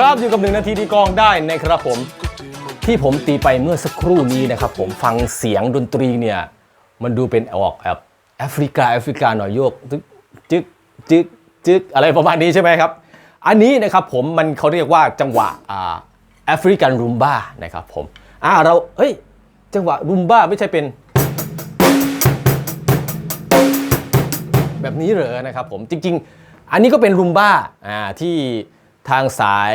ครับอยู่กับหนึ่งนาทีที่กองได้นะครับผม ที่ผมตีไปเมื่อสักครู่นี้นะครับ ผมฟังเสียงดนตรีเนี่ย มันดูเป็นออกแบบแอฟริกาแอฟริกาหน่อยโยกตึกจึกจึกจึกอะไรประมาณนี้ใช่ไหมครับ อันนี้นะครับผมมันเขาเรียกว่าจังหวะแอฟริกันรุมบ้านะครับผมอ่าเราเฮ้ยจังหวะรุมบ้าไม่ใช่เป็น แบบนี้เหรอนะครับผมจริง ๆ อันนี้ก็เป็นรุมบ้าอ่าที่ ทางสาย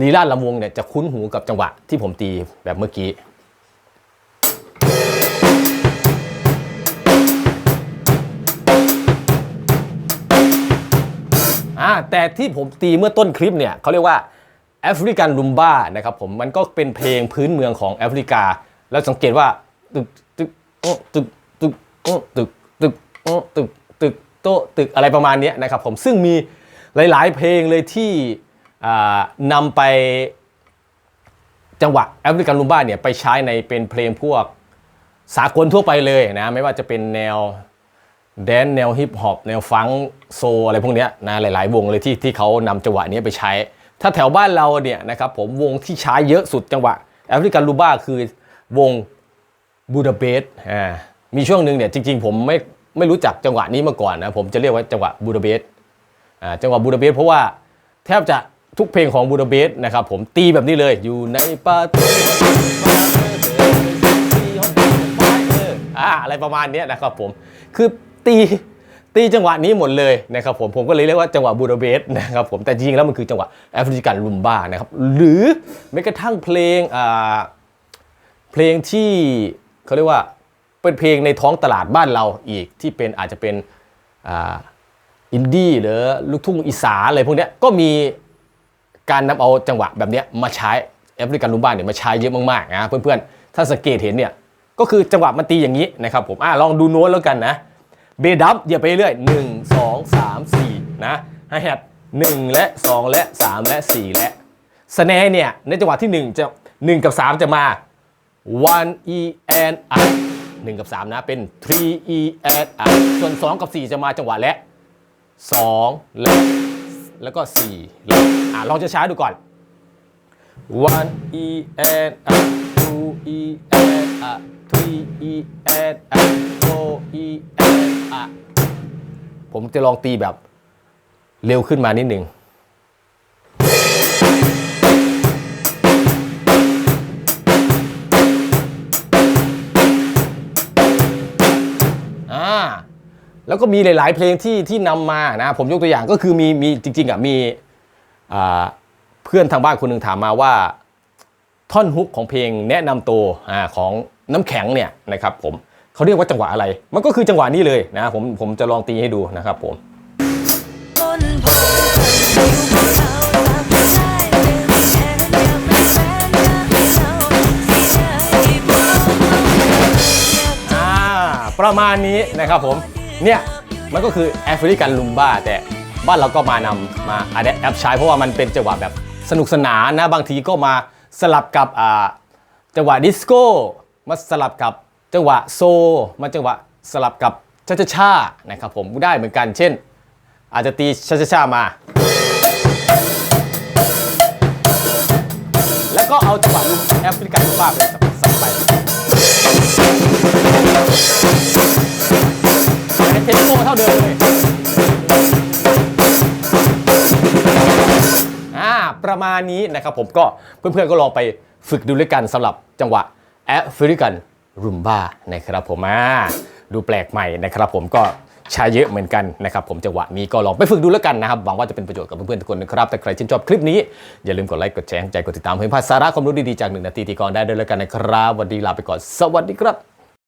ลีลาดลำวงเนี่ยจะคุ้นหูกับจังหวะที่ผมตีแบบเมื่อกี้อ่าแต่ที่ผมตีเมื่อต้นคลิปเนี่ยเขาเรียกว่าแอฟริกันลุมบ้านะครับผมมันก็เป็นเพลงพื้นเมืองของแอฟริกา แล้วสังเกตว่าตึกตึกโอตึกตึกโอตึกตึกโอตึกตึกโตะตึกอะไรประมาณนี้นะครับผมซึ่งมี หลายๆ เพลงเลยที่นำไปจังหวะแอฟริกันลุมบ้าเนี่ยไปใช้ในเป็นเพลงพวกสากลทั่วไปเลยนะไม่ว่าจะเป็นแนวแดนแนวฮิปฮอปแนวฟังโซอะไรพวกเนี้ยนะหลายๆ วงเลยที่ที่เขานำจังหวะนี้ไปใช้ ถ้าแถวบ้านเราเนี่ยนะครับผมวงที่ใช้เยอะสุดจังหวะแอฟริกันลูบ้าคือวงบูดาเปสต์อ่ามีช่วงหนึ่งเนี่ยจริงๆ ผมไม่ไม่รู้จักจังหวะนี้มาก่อนนะผมจะเรียกว่าจังหวะบูดาเปสต์ จังหวะบูดาเปสต์เพราะว่าแทบจะทุกเพลงของบูดาเปสต์นะครับผมตีแบบนี้เลยอยู่ในปาร์ตี้อ่าอะไรประมาณนี้นะครับผมคือตีตีจังหวะนี้หมดเลยนะครับผมผมก็เลยเรียกว่าจังหวะบูดาเปสต์นะครับผมแต่จริงๆแล้วมันคือจังหวะแอฟริกันรุมบ้านะครับหรือแม้กระทั่งเพลงอ่าเพลงที่เขาเรียกว่าเป็นเพลงในท้องตลาดบ้านเราอีกที่เป็นอาจจะเป็นอ่า อินดี้หรือลูกทุ่งอีสานอะไรพวกนี้ก็มีการนำเอาจังหวะแบบนี้มาใช้แอฟริกันลูบ้านเนี่ยมาใช้เยอะมากๆนะเพื่อนๆ ถ้าสังเกตเห็นเนี่ยก็คือจังหวะมันตีอย่างนี้นะครับผมอะลองดูโน้ตแล้วกันนะเบดับอย่าไปเรื่อยหนึ่งสองสามสี่นะไฮแฮทหนึ่งและสองและสามและสี่และสแนเนี่ยในจังหวะที่หนึ่งจะหนึ่งกับสามจะมา one e and up หนึ่งกับสามนะเป็น three e and up ส่วนสองกับสี่จะมาจังหวะและ สองแล้วแล้วก็สี่แล้วอะลองจะช้าๆดูก่อน one e and two e and three e and four e and ผมจะลองตีแบบเร็วขึ้นมานิดหนึ่ง แล้วก็มีหลาย ๆ เพลงที่ที่นำมานะผมยกตัวอย่างก็คือมีมีจริง ๆอะมีอ่าเพื่อนทางบ้านคนหนึ่งถามมาว่า ท่อนฮุกของเพลงแนะนำตัวอ่าของน้ำแข็งเนี่ยนะครับผมเขาเรียกว่าจังหวะอะไร มันก็คือจังหวะนี้เลยนะผมผมจะลองตีให้ดูนะครับผมต้นพงอยู่บนเขาตามสายเดินแค่เดียวมันแสนยากเศร้าที่เธอที่บอกอยากอ่าประมาณนี้นะครับผม เนี่ยมันก็คือแอฟริกันลุมบ้าแต่บ้านเราก็มานำมาอัดแอปใช้เพราะว่ามันเป็นจังหวะแบบสนุกสนานนะบางทีก็มาสลับกับอ่าจังหวะดิสโก้มาสลับกับจังหวะโซมาจังหวะสลับกับชาชาชานะครับผมได้เหมือนกัน เช่น อาจจะตีชาชาชามา แล้วก็เอาจังหวะลุมแอฟริกันลุมบ้าไปใส่ไป เทมโปเท่าเดิมเลยอ่าประมาณนี้นะครับผมก็เพื่อนๆก็ลองไปฝึกดูด้วยกันสำหรับจังหวะแอฟริกันรุมบ้านะครับผมอ่าดูแปลกใหม่นะครับผมก็ใช้เยอะเหมือนกันนะครับผมจังหวะนี้ก็ลองไปฝึกดูแล้วกันนะครับหวังว่าจะเป็นประโยชน์กับเพื่อนๆทุกคนนะครับแต่ใครชื่นชอบคลิปนี้ อย่าลืมกดไลค์กดแชร์ใจกดติดตามเพื่อพลาดสาระความรู้ดีๆจากหนึ่งนาทีที่ก่อนได้ด้วยแล้วกันนะครับวันนี้ลาไปก่อนสวัสดีครับ